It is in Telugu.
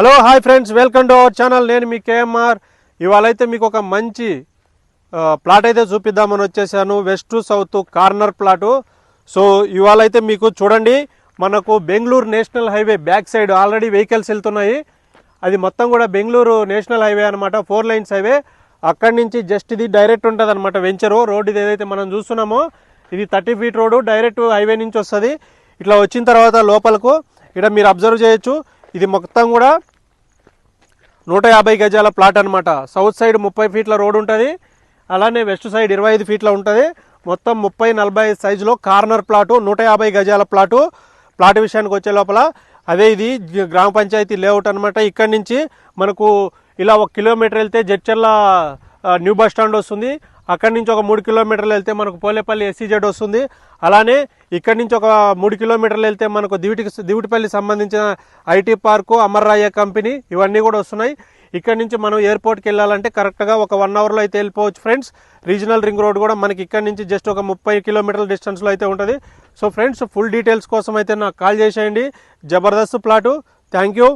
Hello hi friends welcome to our channel నేను మీ కేఎంఆర్ ఇవాళ అయితే మీకు ఒక మంచి ప్లాట్ అయితే చూపిద్దామని వచ్చేసాను. వెస్ట్ సౌత్ కార్నర్ ప్లాటు సో ఇవాళ అయితే మీకు చూడండి మనకు Bengaluru national highway back side already vehicles వెళ్తున్నాయి. అది మొత్తం కూడా బెంగళూరు నేషనల్ హైవే అనమాట ఫోర్ లైన్స్ హైవే. అక్కడి నుంచి జస్ట్ ఇది డైరెక్ట్ ఉంటుంది అనమాట వెంచరు. రోడ్ ఇది ఏదైతే మనం చూస్తున్నామో ఇది thirty feet road direct highway నుంచి వస్తుంది. ఇట్లా వచ్చిన తర్వాత లోపలకు ఇక్కడ మీరు అబ్జర్వ్ చేయొచ్చు. ఇది మొత్తం కూడా నూట యాభై గజాల ప్లాట్ అనమాట సౌత్ సైడ్ ముప్పై ఫీట్ల రోడ్ ఉంటుంది. అలానే వెస్ట్ సైడ్ ఇరవై ఐదు ఫీట్ల ఉంటుంది. మొత్తం ముప్పై నలభై సైజులో కార్నర్ ప్లాటు నూట యాభై గజాల ప్లాటు. ప్లాట్ విషయానికి వచ్చే లోపల అదే ఇది గ్రామ పంచాయతీ లేఅవుట్ అనమాట ఇక్కడి నుంచి మనకు ఇలా ఒక కిలోమీటర్ వెళ్తే జడ్చర్ల న్యూ బస్ స్టాండ్ వస్తుంది. అక్కడి నుంచి ఒక మూడు కిలోమీటర్లు వెళ్తే మనకు పోలేపల్లి ఎస్సీజెడ్ వస్తుంది. అలానే ఇక్కడి నుంచి ఒక మూడు కిలోమీటర్లు వెళ్తే మనకు దివిటికి దివిటిపల్లి సంబంధించిన ఐటీ పార్కు అమర్రాయ కంపెనీ ఇవన్నీ కూడా వస్తున్నాయి. ఇక్కడ నుంచి మనం ఎయిర్పోర్ట్కి వెళ్ళాలంటే కరెక్ట్గా ఒక వన్ అవర్లో అయితే వెళ్ళిపోవచ్చు ఫ్రెండ్స్. రీజనల్ రింగ్ రోడ్ కూడా మనకి ఇక్కడ నుంచి జస్ట్ ఒక ముప్పై కిలోమీటర్ల డిస్టెన్స్లో అయితే ఉంటుంది. సో ఫ్రెండ్స్ ఫుల్ డీటెయిల్స్ కోసం అయితే నాకు కాల్ చేసేయండి. జబర్దస్త్ ప్లాటు. Thank you.